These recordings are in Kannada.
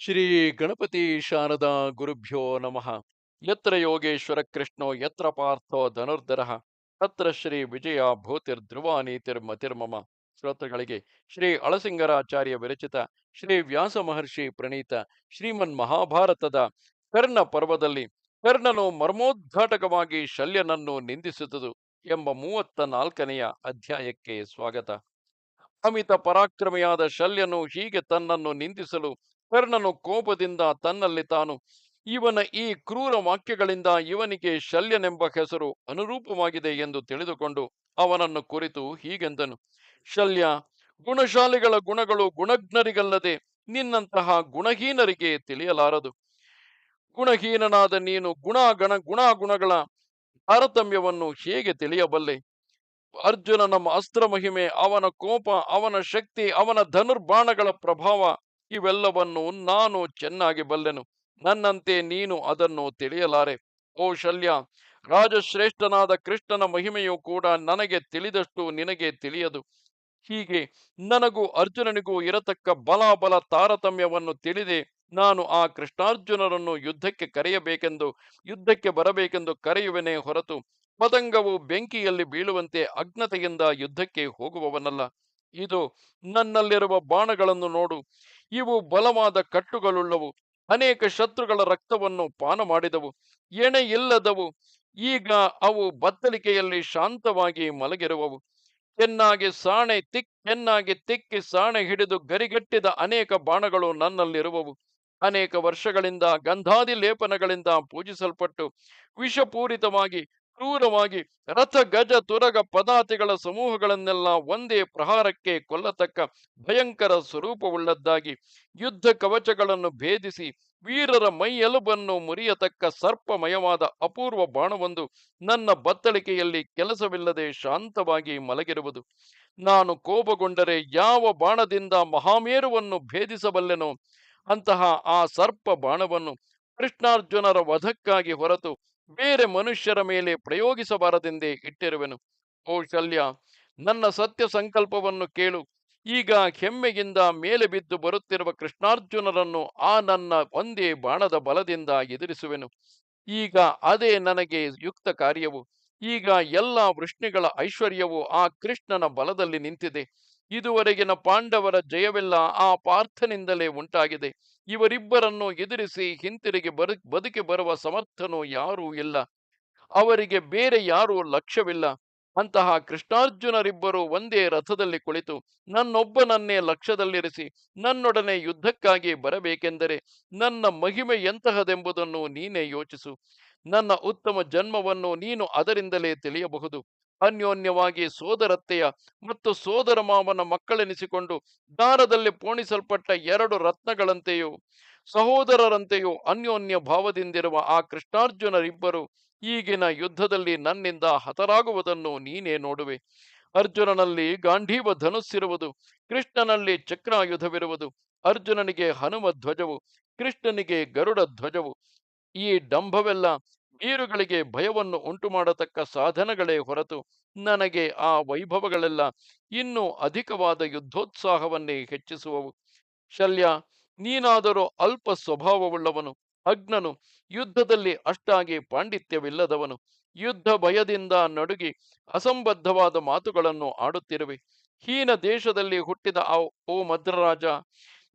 ಶ್ರೀ ಗಣಪತಿ ಶಾರದಾ ಗುರುಭ್ಯೋ ನಮಃ. ಯತ್ರ ಯೋಗೇಶ್ವರ ಕೃಷ್ಣೋ, ಯತ್ರ ಪಾರ್ಥೋ ಧನುರ್ಧರ, ತತ್ರ ಶ್ರೀ ವಿಜಯ ಭೂತಿರ್ ಧ್ರುವ ನೀತಿರ್ಮತಿರ್ಮಮ ಶ್ರೋತೃಗಳಿಗೆ ಶ್ರೀ ಅಳಸಿಂಗರಾಚಾರ್ಯ ವಿರಚಿತ ಶ್ರೀ ವ್ಯಾಸ ಮಹರ್ಷಿ ಪ್ರಣೀತ ಶ್ರೀಮನ್ ಮಹಾಭಾರತದ ಕರ್ಣ ಪರ್ವದಲ್ಲಿ ಕರ್ಣನು ಮರ್ಮೋದ್ಘಾಟಕವಾಗಿ ಶಲ್ಯನನ್ನು ನಿಂದಿಸುತ್ತದು ಎಂಬ ಮೂವತ್ತ ನಾಲ್ಕನೆಯ ಅಧ್ಯಾಯಕ್ಕೆ ಸ್ವಾಗತ. ಅಮಿತ ಪರಾಕ್ರಮಿಯಾದ ಶಲ್ಯನು ಹೀಗೆ ತನ್ನನ್ನು ನಿಂದಿಸಲು ಕರ್ಣನು ಕೋಪದಿಂದ ತನ್ನಲ್ಲಿ ತಾನು, ಇವನ ಈ ಕ್ರೂರ ವಾಕ್ಯಗಳಿಂದ ಇವನಿಗೆ ಶಲ್ಯನೆಂಬ ಹೆಸರು ಅನುರೂಪವಾಗಿದೆ ಎಂದು ತಿಳಿದುಕೊಂಡು ಅವನನ್ನು ಕುರಿತು ಹೀಗೆಂದನು, ಶಲ್ಯ, ಗುಣಶಾಲಿಗಳ ಗುಣಗಳು ಗುಣಜ್ಞರಿಗಲ್ಲದೆ ನಿನ್ನಂತಹ ಗುಣಹೀನರಿಗೆ ತಿಳಿಯಲಾರದು. ಗುಣಹೀನನಾದ ನೀನು ಗುಣಗಣ ಗುಣಗುಣಗಳ ತಾರತಮ್ಯವನ್ನು ಹೇಗೆ ತಿಳಿಯಬಲ್ಲೆ? ಅರ್ಜುನ ನಮ್ಮ ಅಸ್ತ್ರ ಮಹಿಮೆ ಅವನ ಕೋಪ, ಅವನ ಶಕ್ತಿ, ಅವನ ಧನುರ್ಬಾಣಗಳ ಪ್ರಭಾವ ಇವೆಲ್ಲವನ್ನು ನಾನು ಚೆನ್ನಾಗಿ ಬಲ್ಲೆನು. ನನ್ನಂತೆ ನೀನು ಅದನ್ನು ತಿಳಿಯಲಾರೆ. ಓ ಶಲ್ಯ, ರಾಜಶ್ರೇಷ್ಠನಾದ ಕೃಷ್ಣನ ಮಹಿಮೆಯು ಕೂಡ ನನಗೆ ತಿಳಿದಷ್ಟು ನಿನಗೆ ತಿಳಿಯದು. ಹೀಗೆ ನನಗೂ ಅರ್ಜುನನಿಗೂ ಇರತಕ್ಕ ಬಲಾಬಲ ತಾರತಮ್ಯವನ್ನು ತಿಳಿದೆ ನಾನು ಆ ಕೃಷ್ಣಾರ್ಜುನರನ್ನು ಯುದ್ಧಕ್ಕೆ ಕರೆಯಬೇಕೆಂದು, ಯುದ್ಧಕ್ಕೆ ಬರಬೇಕೆಂದು ಕರೆಯುವೆನೇ ಹೊರತು ಪತಂಗವು ಬೆಂಕಿಯಲ್ಲಿ ಬೀಳುವಂತೆ ಅಗ್ನತೆಯಿಂದ ಯುದ್ಧಕ್ಕೆ ಹೋಗುವವನಲ್ಲ. ಇದು ನನ್ನಲ್ಲಿರುವ ಬಾಣಗಳನ್ನು ನೋಡು. ಇವು ಬಲವಾದ ಕಟ್ಟುಗಳುಳ್ಳವು. ಅನೇಕ ಶತ್ರುಗಳ ರಕ್ತವನ್ನು ಪಾನ ಮಾಡಿದವು ಎಣೆ ಇಲ್ಲದವು. ಈಗ ಅವು ಬತ್ತಲಿಕೆಯಲ್ಲಿ ಶಾಂತವಾಗಿ ಮಲಗಿರುವವು. ಚೆನ್ನಾಗಿ ಸಾಣೆ ತಿಕ್, ಚೆನ್ನಾಗಿ ತಿಕ್ಕಿ ಸಾಣೆ ಹಿಡಿದು ಗರಿಗಟ್ಟಿದ ಅನೇಕ ಬಾಣಗಳು ನನ್ನಲ್ಲಿರುವವು. ಅನೇಕ ವರ್ಷಗಳಿಂದ, ಗಂಧಾದಿ ಲೇಪನಗಳಿಂದ ಪೂಜಿಸಲ್ಪಟ್ಟು, ವಿಷಪೂರಿತವಾಗಿ ಕ್ರೂರವಾಗಿ ರಥ, ಗಜ, ತುರಗ ಪದಾತಿಗಳ ಸಮೂಹಗಳನ್ನೆಲ್ಲ ಒಂದೇ ಪ್ರಹಾರಕ್ಕೆ ಕೊಲ್ಲತಕ್ಕ ಭಯಂಕರ ಸ್ವರೂಪವುಳ್ಳದ್ದಾಗಿ ಯುದ್ಧ ಕವಚಗಳನ್ನು ಭೇದಿಸಿ ವೀರರ ಮೈಯೆಲುಬನ್ನು ಮುರಿಯತಕ್ಕ ಸರ್ಪಮಯವಾದ ಅಪೂರ್ವ ಬಾಣವೊಂದು ನನ್ನ ಬತ್ತಳಿಕೆಯಲ್ಲಿ ಕೆಲಸವಿಲ್ಲದೆ ಶಾಂತವಾಗಿ ಮಲಗಿರುವುದು. ನಾನು ಕೋಪಗೊಂಡರೆ ಯಾವ ಬಾಣದಿಂದ ಮಹಾಮೇರುವನ್ನು ಭೇದಿಸಬಲ್ಲೆನೋ ಅಂತಹ ಆ ಸರ್ಪ ಬಾಣವನ್ನು ಕೃಷ್ಣಾರ್ಜುನರ ವಧಕ್ಕಾಗಿ ಹೊರತು ಬೇರೆ ಮನುಷ್ಯರ ಮೇಲೆ ಪ್ರಯೋಗಿಸಬಾರದೆಂದೇ ಇಟ್ಟಿರುವೆನು. ಓ ಶಲ್ಯ, ನನ್ನ ಸತ್ಯ ಸಂಕಲ್ಪವನ್ನು ಕೇಳು. ಈಗ ಹೆಮ್ಮೆಯಿಂದ ಮೇಲೆ ಬಿದ್ದು ಬರುತ್ತಿರುವ ಕೃಷ್ಣಾರ್ಜುನರನ್ನು ಆ ನನ್ನ ಒಂದೇ ಬಾಣದ ಬಲದಿಂದ ಎದುರಿಸುವೆನು. ಈಗ ಅದೇ ನನಗೆ ಯುಕ್ತ ಕಾರ್ಯವು. ಈಗ ಎಲ್ಲ ವೃಷ್ಣಿಗಳ ಐಶ್ವರ್ಯವು ಆ ಕೃಷ್ಣನ ಬಲದಲ್ಲಿ ನಿಂತಿದೆ. ಇದುವರೆಗಿನ ಪಾಂಡವರ ಜಯವೆಲ್ಲ ಆ ಪಾರ್ಥನಿಂದಲೇ ಉಂಟಾಗಿದೆ. ಇವರಿಬ್ಬರನ್ನು ಎದುರಿಸಿ ಹಿಂತಿರುಗಿ ಬದುಕಿ ಬರುವ ಸಮರ್ಥನು ಯಾರೂ ಇಲ್ಲ. ಅವರಿಗೆ ಬೇರೆ ಯಾರೂ ಲಕ್ಷ್ಯವಿಲ್ಲ. ಅಂತಹ ಕೃಷ್ಣಾರ್ಜುನರಿಬ್ಬರು ಒಂದೇ ರಥದಲ್ಲಿ ಕುಳಿತು, ನನ್ನೊಬ್ಬನನ್ನೇ ಲಕ್ಷ್ಯದಲ್ಲಿರಿಸಿ, ನನ್ನೊಡನೆ ಯುದ್ಧಕ್ಕಾಗಿ ಬರಬೇಕೆಂದರೆ ನನ್ನ ಮಹಿಮೆ ಎಂತಹದೆಂಬುದನ್ನು ನೀನೇ ಯೋಚಿಸು. ನನ್ನ ಉತ್ತಮ ಜನ್ಮವನ್ನು ನೀನು ಅದರಿಂದಲೇ ತಿಳಿಯಬಹುದು. ಅನ್ಯೋನ್ಯವಾಗಿ ಸೋದರತ್ತೆಯ ಮತ್ತು ಸೋದರ ಮಾವನ ಮಕ್ಕಳೆನಿಸಿಕೊಂಡು ದಾರದಲ್ಲಿ ಪೋಣಿಸಲ್ಪಟ್ಟ ಎರಡು ರತ್ನಗಳಂತೆಯೂ, ಸಹೋದರರಂತೆಯೂ ಅನ್ಯೋನ್ಯ ಭಾವದಿಂದಿರುವ ಆ ಕೃಷ್ಣಾರ್ಜುನರಿಬ್ಬರು ಈಗಿನ ಯುದ್ಧದಲ್ಲಿ ನನ್ನಿಂದ ಹತರಾಗುವುದನ್ನು ನೀನೇ ನೋಡುವೆ. ಅರ್ಜುನನಲ್ಲಿ ಗಾಂಧೀವ ಧನುಸ್ಸಿರುವುದು, ಕೃಷ್ಣನಲ್ಲಿ ಚಕ್ರಾಯುಧವಿರುವುದು, ಅರ್ಜುನನಿಗೆ ಹನುಮ ಧ್ವಜವು ಕೃಷ್ಣನಿಗೆ ಗರುಡ ಧ್ವಜವು ಈ ಡಂಭವೆಲ್ಲ ಬೀರುಗಳಿಗೆ ಭಯವನ್ನು ಉಂಟು ಮಾಡತಕ್ಕ ಸಾಧನಗಳೇ ಹೊರತು ನನಗೆ ಆ ವೈಭವಗಳೆಲ್ಲ ಇನ್ನೂ ಅಧಿಕವಾದ ಯುದ್ಧೋತ್ಸಾಹವನ್ನೇ ಹೆಚ್ಚಿಸುವವು. ಶಲ್ಯ, ನೀನಾದರೂ ಅಲ್ಪ ಸ್ವಭಾವವುಳ್ಳವನು, ಅಗ್ನನು, ಯುದ್ಧದಲ್ಲಿ ಅಷ್ಟಾಗಿ ಪಾಂಡಿತ್ಯವಿಲ್ಲದವನು, ಯುದ್ಧ ಭಯದಿಂದ ನಡುಗಿ ಅಸಂಬದ್ಧವಾದ ಮಾತುಗಳನ್ನು ಆಡುತ್ತಿರುವೆ. ಹೀನ ದೇಶದಲ್ಲಿ ಹುಟ್ಟಿದ ಆ, ಓ, ಮದ್ರರಾಜ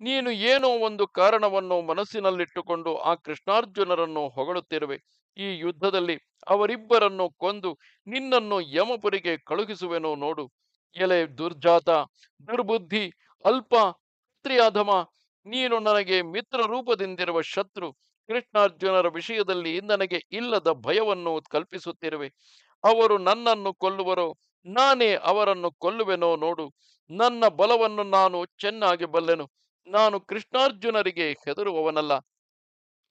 ನೀನು ಏನೋ ಒಂದು ಕಾರಣವನ್ನು ಮನಸ್ಸಿನಲ್ಲಿಟ್ಟುಕೊಂಡು ಆ ಕೃಷ್ಣಾರ್ಜುನರನ್ನು ಹೊಗಳುತ್ತಿರುವೆ. ಈ ಯುದ್ಧದಲ್ಲಿ ಅವರಿಬ್ಬರನ್ನು ಕೊಂದು ನಿನ್ನನ್ನು ಯಮಪುರಿಗೆ ಕಳುಹಿಸುವೆನೋ ನೋಡು. ಎಲೆ ದುರ್ಜಾತ, ದುರ್ಬುದ್ಧಿ, ಅಲ್ಪ ಕ್ಷತ್ರಿಯಾಧಮ ನೀನು ನನಗೆ ಮಿತ್ರ ರೂಪದಿಂದಿರುವ ಶತ್ರು. ಕೃಷ್ಣಾರ್ಜುನರ ವಿಷಯದಲ್ಲಿ ನನಗೆ ಇಲ್ಲದ ಭಯವನ್ನು ಕಲ್ಪಿಸುತ್ತಿರುವೆ. ಅವರು ನನ್ನನ್ನು ಕೊಲ್ಲುವರೋ, ನಾನೇ ಅವರನ್ನು ಕೊಲ್ಲುವೆನೋ ನೋಡು. ನನ್ನ ಬಲವನ್ನು ನಾನು ಚೆನ್ನಾಗಿ ಬಲ್ಲೆನು. ನಾನು ಕೃಷ್ಣಾರ್ಜುನರಿಗೆ ಹೆದರುವವನಲ್ಲ.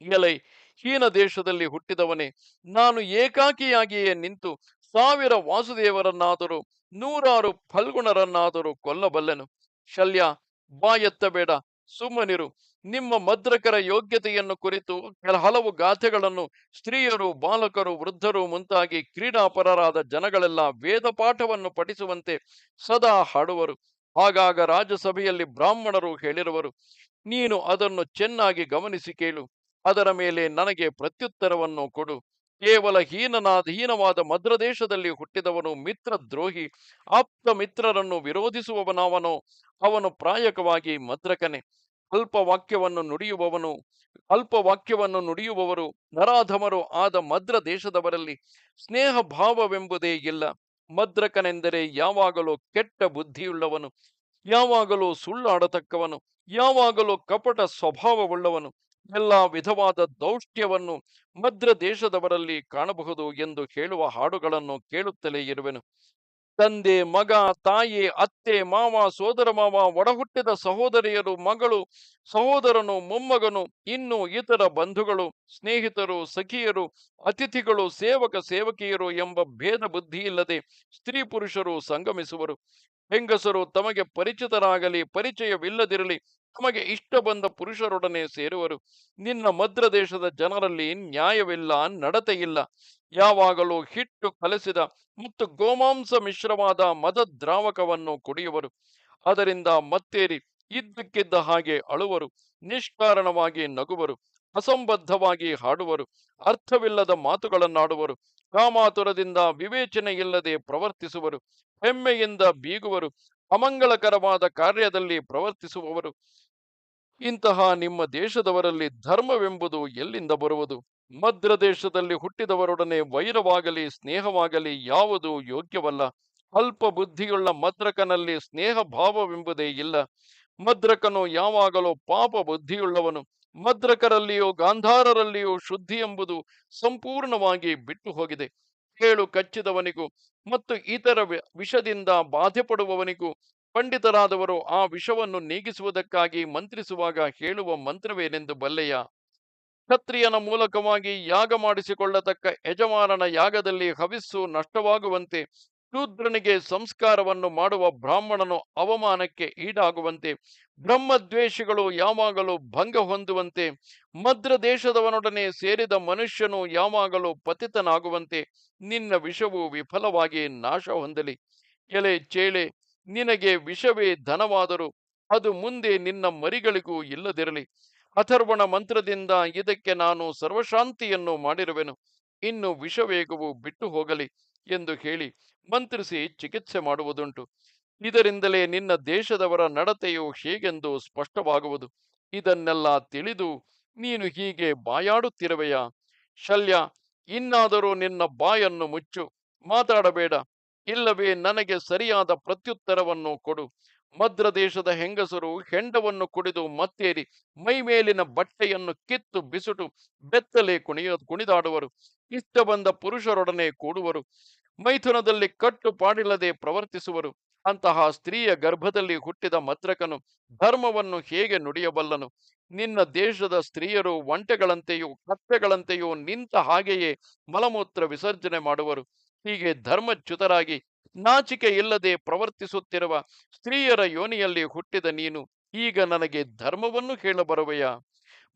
ಎಲೈ, ಹೀನ ದೇಶದಲ್ಲಿ ಹುಟ್ಟಿದವನೇ, ನಾನು ಏಕಾಕಿಯಾಗಿಯೇ ನಿಂತು ಸಾವಿರ ವಾಸುದೇವರನ್ನಾದರೂ, ನೂರಾರು ಫಲ್ಗುಣರನ್ನಾದರೂ ಕೊಲ್ಲಬಲ್ಲೆನು. ಶಲ್ಯ, ಬಾಯೆತ್ತಬೇಡ. ಸುಮ್ಮನಿರು. ನಿಮ್ಮ ಮದ್ರಕರ ಯೋಗ್ಯತೆಯನ್ನು ಕುರಿತು ಕೆಲ ಹಲವು ಗಾಥೆಗಳನ್ನು ಸ್ತ್ರೀಯರು, ಬಾಲಕರು, ವೃದ್ಧರು ಮುಂತಾಗಿ ಕ್ರೀಡಾಪರರಾದ ಜನಗಳೆಲ್ಲ ವೇದ ಪಾಠವನ್ನು ಪಠಿಸುವಂತೆ ಸದಾ ಹಾಡುವರು. ಆಗಾಗ ರಾಜಸಭೆಯಲ್ಲಿ ಬ್ರಾಹ್ಮಣರು ಹೇಳಿರುವರು, ನೀನು ಅದನ್ನು ಚೆನ್ನಾಗಿ ಗಮನಿಸಿ ಕೇಳು, ಅದರ ಮೇಲೆ ನನಗೆ ಪ್ರತ್ಯುತ್ತರವನ್ನು ಕೊಡು. ಕೇವಲ ಹೀನನಾದ ಹೀನವಾದ ಮದ್ರದೇಶದಲ್ಲಿ ಹುಟ್ಟಿದವನು ಮಿತ್ರ ದ್ರೋಹಿ ಆಪ್ತ ಮಿತ್ರರನ್ನು ವಿರೋಧಿಸುವವನವನು. ಅವನು ಪ್ರಾಯಕವಾಗಿ ಮದ್ರಕನೆ ಅಲ್ಪ ವಾಕ್ಯವನ್ನು ನುಡಿಯುವವನು ಅಲ್ಪ ವಾಕ್ಯವನ್ನು ನುಡಿಯುವವರು ನರಾಧಮರು ಆದ ಮದ್ರ ದೇಶದವರಲ್ಲಿ ಸ್ನೇಹ ಭಾವವೆಂಬುದೇ ಇಲ್ಲ. ಮದ್ರಕನೆಂದರೆ ಯಾವಾಗಲೂ ಕೆಟ್ಟ ಬುದ್ಧಿಯುಳ್ಳವನು, ಯಾವಾಗಲೂ ಸುಳ್ಳಾಡತಕ್ಕವನು, ಯಾವಾಗಲೂ ಕಪಟ ಸ್ವಭಾವವುಳ್ಳವನು, ಎಲ್ಲ ವಿಧವಾದ ದೌಷ್ಟ್ಯವನ್ನು ಮದ್ರ ದೇಶದವರಲ್ಲಿ ಕಾಣಬಹುದು ಎಂದು ಹೇಳುವ ಹಾಡುಗಳನ್ನು ಕೇಳುತ್ತಲೇ ಇರುವೆನು. ತಂದೆ, ಮಗ, ತಾಯಿ, ಅತ್ತೆ, ಮಾವ, ಸೋದರ ಮಾವ, ಒಡಹುಟ್ಟಿದ ಸಹೋದರಿಯರು, ಮಗಳು, ಸಹೋದರನು, ಮೊಮ್ಮಗನು, ಇನ್ನು ಇತರ ಬಂಧುಗಳು, ಸ್ನೇಹಿತರು, ಸಖಿಯರು, ಅತಿಥಿಗಳು, ಸೇವಕ, ಸೇವಕಿಯರು ಎಂಬ ಭೇದ ಬುದ್ಧಿ ಇಲ್ಲದೆ ಸ್ತ್ರೀ ಪುರುಷರು ಸಂಗಮಿಸುವರು. ಹೆಂಗಸರು ತಮಗೆ ಪರಿಚಿತರಾಗಲಿ, ಪರಿಚಯವಿಲ್ಲದಿರಲಿ, ತಮಗೆ ಇಷ್ಟ ಬಂದ ಪುರುಷರೊಡನೆ ಸೇರುವರು. ನಿನ್ನ ಮದ್ರ ದೇಶದ ಜನರಲ್ಲಿ ನ್ಯಾಯವಿಲ್ಲ, ನಡತೆಯಿಲ್ಲ. ಯಾವಾಗಲೂ ಹಿಟ್ಟು ಕಲಸಿದ ಮತ್ತು ಗೋಮಾಂಸ ಮಿಶ್ರವಾದ ಮದ ದ್ರಾವಕವನ್ನು ಕುಡಿಯುವರು. ಅದರಿಂದ ಮತ್ತೇರಿ ಇದ್ದಕ್ಕಿದ್ದ ಹಾಗೆ ಅಳುವರು, ನಿಷ್ಕಾರಣವಾಗಿ ನಗುವರು, ಅಸಂಬದ್ಧವಾಗಿ ಹಾಡುವರು, ಅರ್ಥವಿಲ್ಲದ ಮಾತುಗಳನ್ನಾಡುವರು, ಕಾಮಾತುರದಿಂದ ವಿವೇಚನೆ ಇಲ್ಲದೆ ಪ್ರವರ್ತಿಸುವರು, ಹೆಮ್ಮೆಯಿಂದ ಬೀಗುವರು ಅಮಂಗಳಕರವಾದ ಕಾರ್ಯದಲ್ಲಿ ಪ್ರವರ್ತಿಸುವವರು. ಇಂತಹ ನಿಮ್ಮ ದೇಶದವರಲ್ಲಿ ಧರ್ಮವೆಂಬುದು ಎಲ್ಲಿಂದ ಬರುವುದು? ಮದ್ರ ದೇಶದಲ್ಲಿ ಹುಟ್ಟಿದವರೊಡನೆ ವೈರವಾಗಲಿ, ಸ್ನೇಹವಾಗಲಿ ಯಾವುದು ಯೋಗ್ಯವಲ್ಲ. ಅಲ್ಪ ಬುದ್ಧಿಯುಳ್ಳ ಮದ್ರಕನಲ್ಲಿ ಸ್ನೇಹ ಭಾವವೆಂಬುದೇ ಇಲ್ಲ. ಮದ್ರಕನು ಯಾವಾಗಲೂ ಪಾಪ ಬುದ್ಧಿಯುಳ್ಳವನು. ಮದ್ರಕರಲ್ಲಿಯೂ ಗಾಂಧಾರರಲ್ಲಿಯೂ ಶುದ್ಧಿ ಎಂಬುದು ಸಂಪೂರ್ಣವಾಗಿ ಬಿಟ್ಟು ಹೋಗಿದೆ ಕೇಳು ಕಚ್ಚಿದವನಿಗೂ ಮತ್ತು ಇತರ ವಿಷದಿಂದ ಬಾಧೆ ಪಡುವವನಿಗೂ ಪಂಡಿತರಾದವರು ಆ ವಿಷವನ್ನು ನೀಗಿಸುವುದಕ್ಕಾಗಿ ಮಂತ್ರಿಸುವಾಗ ಹೇಳುವ ಮಂತ್ರವೇನೆಂದು ಬಲ್ಲೆಯ? ಕ್ಷತ್ರಿಯನ ಮೂಲಕವಾಗಿ ಯಾಗ ಮಾಡಿಸಿಕೊಳ್ಳತಕ್ಕ ಯಜಮಾನನ ಯಾಗದಲ್ಲಿ ಹವಿಸ್ಸು ನಷ್ಟವಾಗುವಂತೆ, ಶೂದ್ರನಿಗೆ ಸಂಸ್ಕಾರವನ್ನು ಮಾಡುವ ಬ್ರಾಹ್ಮಣನು ಅವಮಾನಕ್ಕೆ ಈಡಾಗುವಂತೆ, ಬ್ರಹ್ಮದ್ವೇಷಿಗಳು ಯಾವಾಗಲೂ ಭಂಗ ಹೊಂದುವಂತೆ, ಮದ್ರ ದೇಶದವನೊಡನೆ ಸೇರಿದ ಮನುಷ್ಯನು ಯಾವಾಗಲೂ ಪತಿತನಾಗುವಂತೆ ನಿನ್ನ ವಿಷವು ವಿಫಲವಾಗಿ ನಾಶ ಹೊಂದಲಿ. ಎಲೆ ಚೇಳೆ, ನಿನಗೆ ವಿಷವೇ ಧನವಾದರೂ ಅದು ಮುಂದೆ ನಿನ್ನ ಮರಿಗಳಿಗೂ ಇಲ್ಲದಿರಲಿ. ಅಥರ್ವಣ ಮಂತ್ರದಿಂದ ಇದಕ್ಕೆ ನಾನು ಸರ್ವಶಾಂತಿಯನ್ನು ಮಾಡಿರುವೆನು. ಇನ್ನು ವಿಷವೇಗವು ಬಿಟ್ಟು ಹೋಗಲಿ ಎಂದು ಹೇಳಿ ಮಂತ್ರಿಸಿ ಚಿಕಿತ್ಸೆ ಮಾಡುವುದುಂಟು. ಇದರಿಂದಲೇ ನಿನ್ನ ದೇಶದವರ ನಡತೆಯು ಹೇಗೆಂದು ಸ್ಪಷ್ಟವಾಗುವುದು. ಇದನ್ನೆಲ್ಲ ತಿಳಿದು ನೀನು ಹೀಗೆ ಬಾಯಾಡುತ್ತಿರುವೆಯಾ? ಶಲ್ಯ, ಇನ್ನಾದರೂ ನಿನ್ನ ಬಾಯನ್ನು ಮುಚ್ಚು. ಮಾತಾಡಬೇಡ. ಇಲ್ಲವೇ ನನಗೆ ಸರಿಯಾದ ಪ್ರತ್ಯುತ್ತರವನ್ನು ಕೊಡು. ಮದ್ರ ದೇಶದ ಹೆಂಗಸರು ಹೆಂಡವನ್ನು ಕುಡಿದು ಮತ್ತೇರಿ, ಮೈ ಮೇಲಿನ ಬಟ್ಟೆಯನ್ನು ಕಿತ್ತು ಬಿಸುಟು, ಬೆತ್ತಲೆ ಕುಣಿಯ, ಕುಣಿದಾಡುವರು. ಇಷ್ಟ ಬಂದ ಪುರುಷರೊಡನೆ ಕೂಡುವರು. ಮೈಥುನದಲ್ಲಿ ಕಟ್ಟುಪಾಡಿಲ್ಲದೆ ಪ್ರವರ್ತಿಸುವರು. ಅಂತಹ ಸ್ತ್ರೀಯ ಗರ್ಭದಲ್ಲಿ ಹುಟ್ಟಿದ ಮದ್ರಕನು ಧರ್ಮವನ್ನು ಹೇಗೆ ನುಡಿಯಬಲ್ಲನು? ನಿನ್ನ ದೇಶದ ಸ್ತ್ರೀಯರು ಒಂಟೆಗಳಂತೆಯೂ ಕತ್ತೆಗಳಂತೆಯೂ ನಿಂತ ಹಾಗೆಯೇ ಮಲಮೂತ್ರ ವಿಸರ್ಜನೆ ಮಾಡುವರು. ಹೀಗೆ ಧರ್ಮಚ್ಯುತರಾಗಿ ನಾಚಿಕೆ ಇಲ್ಲದೆ ಪ್ರವರ್ತಿಸುತ್ತಿರುವ ಸ್ತ್ರೀಯರ ಯೋನಿಯಲ್ಲಿ ಹುಟ್ಟಿದ ನೀನು, ಈಗ ನನಗೆ ಧರ್ಮವನ್ನು ಹೇಳಬರುವೆಯಾ?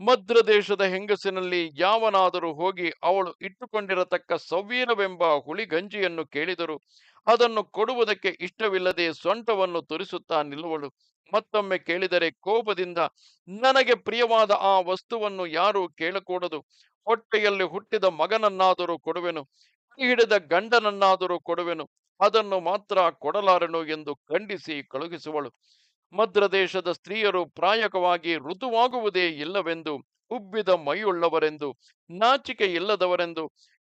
ಮದ್ರ ದೇಶದ ಹೆಂಗಸಿನಲ್ಲಿ ಯಾವನಾದರೂ ಹೋಗಿ ಅವಳು ಇಟ್ಟುಕೊಂಡಿರತಕ್ಕ ಸವ್ಯನವೆಂಬ ಹುಳಿಗಂಜಿಯನ್ನು ಕೇಳಿದರು ಅದನ್ನು ಕೊಡುವುದಕ್ಕೆ ಇಷ್ಟವಿಲ್ಲದೆ ಸೊಂಟವನ್ನು ತುರಿಸುತ್ತಾ ನಿಲ್ಲುವಳು. ಮತ್ತೊಮ್ಮೆ ಕೇಳಿದರೆ ಕೋಪದಿಂದ ನನಗೆ ಪ್ರಿಯವಾದ ಆ ವಸ್ತುವನ್ನು ಯಾರೂ ಕೇಳಕೂಡದು. ಹೊಟ್ಟೆಯಲ್ಲಿ ಹುಟ್ಟಿದ ಮಗನನ್ನಾದರೂ ಕೊಡುವೆನು ಹಿಡಿದ ಗಂಡನನ್ನಾದರೂ ಕೊಡುವೆನು. ಅದನ್ನು ಮಾತ್ರ ಕೊಡಲಾರನು ಎಂದು ಖಂಡಿಸಿ ಕಳುಹಿಸುವಳು. ಮದ್ರ ದೇಶದ ಸ್ತ್ರೀಯರು ಪ್ರಾಯಕವಾಗಿ ಋತುವಾಗುವುದೇ ಇಲ್ಲವೆಂದು, ಉಬ್ಬಿದ ಮೈಯುಳ್ಳವರೆಂದು ನಾಚಿಕೆ ಇಲ್ಲದವರೆಂದು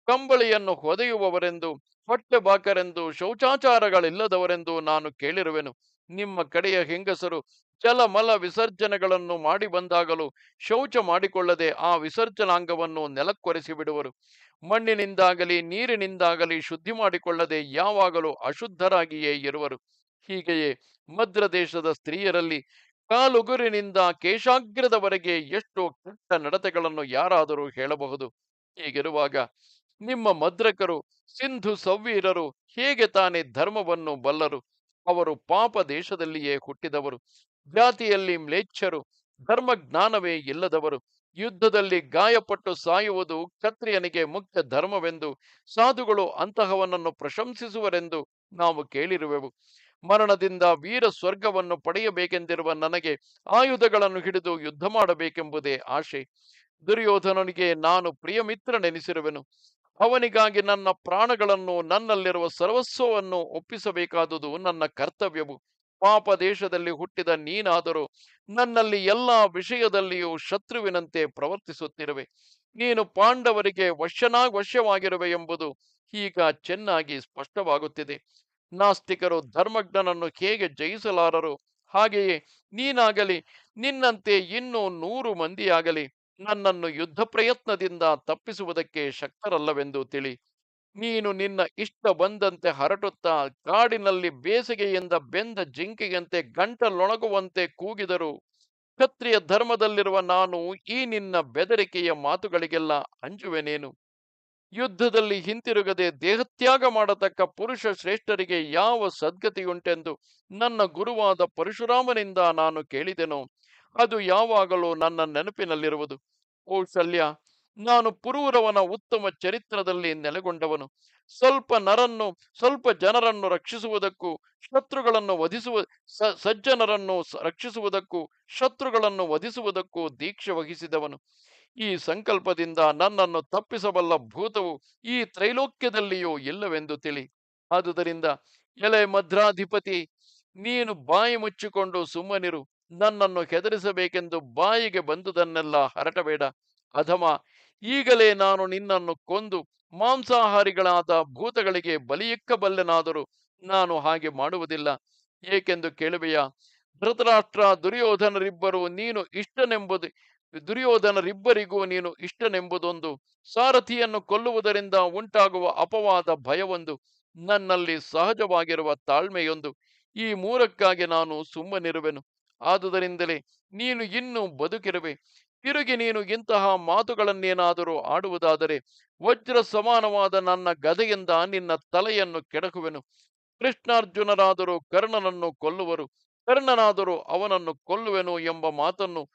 ಕಂಬಳಿಯನ್ನು ಹೊದೆಯುವವರೆಂದು ಹೊಟ್ಟೆ ಬಾಕರೆಂದು ಶೌಚಾಚಾರಗಳಿಲ್ಲದವರೆಂದು ನಾನು ಕೇಳಿರುವೆನು. ನಿಮ್ಮ ಕಡೆಯ ಹೆಂಗಸರು ಜಲಮಲ ವಿಸರ್ಜನೆಗಳನ್ನು ಮಾಡಿ ಬಂದಾಗಲೂ ಶೌಚ ಮಾಡಿಕೊಳ್ಳದೆ ಆ ವಿಸರ್ಜನಾಂಗವನ್ನು ನೆಲಕ್ಕೊರೆಸಿ ಬಿಡುವರು ಮಣ್ಣಿನಿಂದಾಗಲಿ, ನೀರಿನಿಂದಾಗಲಿ ಶುದ್ಧಿ ಮಾಡಿಕೊಳ್ಳದೆ ಯಾವಾಗಲೂ ಅಶುದ್ಧರಾಗಿಯೇ ಇರುವರು. ಹೀಗೆಯೇ ಮದ್ರ ದೇಶದ ಸ್ತ್ರೀಯರಲ್ಲಿ ಕಾಲುಗುರಿನಿಂದ ಕೇಶಾಗ್ರದವರೆಗೆ ಎಷ್ಟು ಕೆಟ್ಟ ನಡತೆಗಳನ್ನು ಯಾರಾದರೂ ಹೇಳಬಹುದು. ಹೀಗಿರುವಾಗ ನಿಮ್ಮ ಮದ್ರಕರು, ಸಿಂಧು ಸವ್ವೀರರು ಹೇಗೆ ತಾನೇ ಧರ್ಮವನ್ನು ಬಲ್ಲರು? ಅವರು ಪಾಪ ದೇಶದಲ್ಲಿಯೇ ಹುಟ್ಟಿದವರು, ಜಾತಿಯಲ್ಲಿ ಮ್ಲೇಚ್ಛರು ಧರ್ಮ ಜ್ಞಾನವೇ ಇಲ್ಲದವರು, ಯುದ್ಧದಲ್ಲಿ ಗಾಯಪಟ್ಟು ಸಾಯುವುದು ಕ್ಷತ್ರಿಯನಿಗೆ ಮುಖ್ಯ ಧರ್ಮವೆಂದು, ಸಾಧುಗಳು ಅಂತಹವನನ್ನು ಪ್ರಶಂಸಿಸುವರೆಂದು ನಾವು ಕೇಳಿರುವೆವು. ಮರಣದಿಂದ ವೀರ ಸ್ವರ್ಗವನ್ನು ಪಡೆಯಬೇಕೆಂದಿರುವ ನನಗೆ ಆಯುಧಗಳನ್ನು ಹಿಡಿದು ಯುದ್ಧ ಮಾಡಬೇಕೆಂಬುದೇ ಆಶೆ. ದುರ್ಯೋಧನನಿಗೆ, ನಾನು ಪ್ರಿಯ ಮಿತ್ರನೆನಿಸಿರುವೆನು ಅವನಿಗಾಗಿ ನನ್ನ ಪ್ರಾಣಗಳನ್ನು, ನನ್ನಲ್ಲಿರುವ ಸರ್ವಸ್ವವನ್ನು ಒಪ್ಪಿಸಬೇಕಾದುದು ನನ್ನ ಕರ್ತವ್ಯವು. ಪಾಪ ದೇಶದಲ್ಲಿ ಹುಟ್ಟಿದ ನೀನಾದರೂ ನನ್ನಲ್ಲಿ ಎಲ್ಲಾ ವಿಷಯದಲ್ಲಿಯೂ ಶತ್ರುವಿನಂತೆ ಪ್ರವರ್ತಿಸುತ್ತಿರುವೆ. ನೀನು ಪಾಂಡವರಿಗೆ ವಶ್ಯನಾ ವಶ್ಯವಾಗಿರುವೆ ಎಂಬುದು ಈಗ ಚೆನ್ನಾಗಿ ಸ್ಪಷ್ಟವಾಗುತ್ತಿದೆ. ನಾಸ್ತಿಕರು ಧರ್ಮಜ್ಞನನ್ನು ಹೇಗೆ ಜಯಿಸಲಾರರು? ಹಾಗೆಯೇ ನೀನಾಗಲಿ, ನಿನ್ನಂತೆ ಇನ್ನೂ ನೂರು ಮಂದಿಯಾಗಲಿ. ನನ್ನನ್ನು ಯುದ್ಧ ಪ್ರಯತ್ನದಿಂದ ತಪ್ಪಿಸುವುದಕ್ಕೆ ಶಕ್ತರಲ್ಲವೆಂದು ತಿಳಿ. ನೀನು ನಿನ್ನ ಇಷ್ಟ ಬಂದಂತೆ ಹರಟುತ್ತಾ ಕಾಡಿನಲ್ಲಿ ಬೇಸಿಗೆಯಿಂದ ಬೆಂದ ಜಿಂಕೆಯಂತೆ ಗಂಟಲೊಣಗುವಂತೆ ಕೂಗಿದರು. ಕ್ಷತ್ರಿಯ ಧರ್ಮದಲ್ಲಿರುವ ನಾನು ಈ ನಿನ್ನ ಬೆದರಿಕೆಯ ಮಾತುಗಳಿಗೆಲ್ಲ ಅಂಜುವೆನೇನು? ಯುದ್ಧದಲ್ಲಿ ಹಿಂತಿರುಗದೆ ದೇಹತ್ಯಾಗ ಮಾಡತಕ್ಕ ಪುರುಷ ಶ್ರೇಷ್ಠರಿಗೆ ಯಾವ ಸದ್ಗತಿಯುಂಟೆಂದು ನನ್ನ ಗುರುವಾದ ಪರಶುರಾಮನಿಂದ ನಾನು ಕೇಳಿದೆನೋ? ಅದು ಯಾವಾಗಲೂ ನನ್ನ ನೆನಪಿನಲ್ಲಿರುವುದು. ಓ ಶಲ್ಯ, ನಾನು ಪುರೂರವನ ಉತ್ತಮ ಚರಿತ್ರದಲ್ಲಿ ನೆಲೆಗೊಂಡವನು. ಸ್ವಲ್ಪ ನರನ್ನು, ಸ್ವಲ್ಪ ಜನರನ್ನು ರಕ್ಷಿಸುವುದಕ್ಕೂ, ಶತ್ರುಗಳನ್ನು ವಧಿಸುವ ಸಜ್ಜನರನ್ನು ರಕ್ಷಿಸುವುದಕ್ಕೂ, ಶತ್ರುಗಳನ್ನು ವಧಿಸುವುದಕ್ಕೂ ದೀಕ್ಷೆ ವಹಿಸಿದವನು. ಈ ಸಂಕಲ್ಪದಿಂದ ನನ್ನನ್ನು ತಪ್ಪಿಸಬಲ್ಲ ಭೂತವು ಈ ತ್ರೈಲೋಕ್ಯದಲ್ಲಿಯೂ ಇಲ್ಲವೆಂದು ತಿಳಿ. ಆದುದರಿಂದ ಎಲೆ ಮದ್ರಾಧಿಪತಿ ನೀನು ಬಾಯಿ ಮುಚ್ಚಿಕೊಂಡು ಸುಮ್ಮನಿರು. ನನ್ನನ್ನು ಹೆದರಿಸಬೇಕೆಂದು ಬಾಯಿಗೆ ಬಂದುದನ್ನೆಲ್ಲ ಹರಟಬೇಡ. ಅಧಮ, ಈಗಲೇ ನಾನು ನಿನ್ನನ್ನು ಕೊಂದು ಮಾಂಸಾಹಾರಿಗಳಾದ ಭೂತಗಳಿಗೆ ಬಲಿಯಿಕ್ಕಬಲ್ಲೆನಾದರೂ ನಾನು ಹಾಗೆ ಮಾಡುವುದಿಲ್ಲ. ಏಕೆಂದು ಕೇಳುವೆಯ, ಧೃತರಾಷ್ಟ್ರ ದುರ್ಯೋಧನರಿಬ್ಬರು ನೀನು ಇಷ್ಟನೆಂಬುದು, ದುರ್ಯೋಧನರಿಬ್ಬರಿಗೂ ನೀನು ಇಷ್ಟನೆಂಬುದೊಂದು ಸಾರಥಿಯನ್ನು ಕೊಲ್ಲುವುದರಿಂದ ಉಂಟಾಗುವ ಅಪವಾದ ಭಯವೊಂದು ನನ್ನಲ್ಲಿ ಸಹಜವಾಗಿರುವ ತಾಳ್ಮೆಯೊಂದು. ಈ ಮೂರಕ್ಕಾಗಿ ನಾನು ಸುಮ್ಮನಿರುವೆನು. ಆದುದರಿಂದಲೇ ನೀನು ಇನ್ನೂ ಬದುಕಿರುವೆ. ತಿರುಗಿ ನೀನು ಇಂತಹ ಮಾತುಗಳನ್ನೇನಾದರೂ ಆಡುವುದಾದರೆ ವಜ್ರ ಸಮಾನವಾದ ನನ್ನ ಗದೆಯಿಂದ ನಿನ್ನ ತಲೆಯನ್ನು ಕೆಡಕುವೆನು. ಕೃಷ್ಣಾರ್ಜುನರಾದರೂ ಕರ್ಣನನ್ನು ಕೊಲ್ಲುವರು. ಕರ್ಣನಾದರೂ ಅವನನ್ನು ಕೊಲ್ಲುವೆನು ಎಂಬ ಮಾತನ್ನು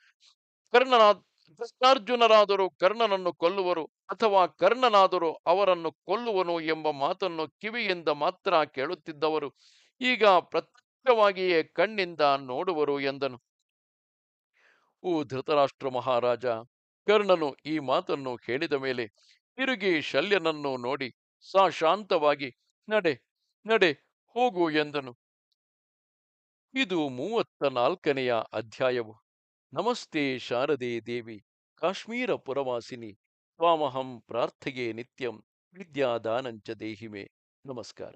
ಕರ್ಣನ ಕೃಷ್ಣಾರ್ಜುನರಾದರೂ ಕರ್ಣನನ್ನು ಕೊಲ್ಲುವರು ಅಥವಾ ಕರ್ಣನಾದರೂ ಅವರನ್ನು ಕೊಲ್ಲುವನು ಎಂಬ ಮಾತನ್ನು ಕಿವಿಯಿಂದ ಮಾತ್ರ ಕೇಳುತ್ತಿದ್ದವರು. ಈಗ ಪ್ರತ್ಯಕ್ಷವಾಗಿಯೇ ಕಣ್ಣಿಂದ ನೋಡುವರು ಎಂದನು. ಓ ಧೃತರಾಷ್ಟ್ರ ಮಹಾರಾಜ, ಕರ್ಣನು ಈ ಮಾತನ್ನು ಹೇಳಿದ ಮೇಲೆ ತಿರುಗಿ ಶಲ್ಯನನ್ನು ನೋಡಿ ಸಾಶಾಂತವಾಗಿ ನಡೆ ನಡೆ, ಹೋಗು ಎಂದನು. ಇದು ಮೂವತ್ತ ನಾಲ್ಕನೆಯ ಅಧ್ಯಾಯವು. ನಮಸ್ತೆ ಶಾರದೆ ದೇವಿ, ಕಾಶ್ಮೀರ ಪುರವಾಸಿನಿ, ತ್ವಾಮಹಂ ಪ್ರಾರ್ಥೆಯೇ ನಿತ್ಯಂ ವಿದ್ಯಾದಾನಂಚ ದೇಹಿಮೆ. ನಮಸ್ಕಾರ.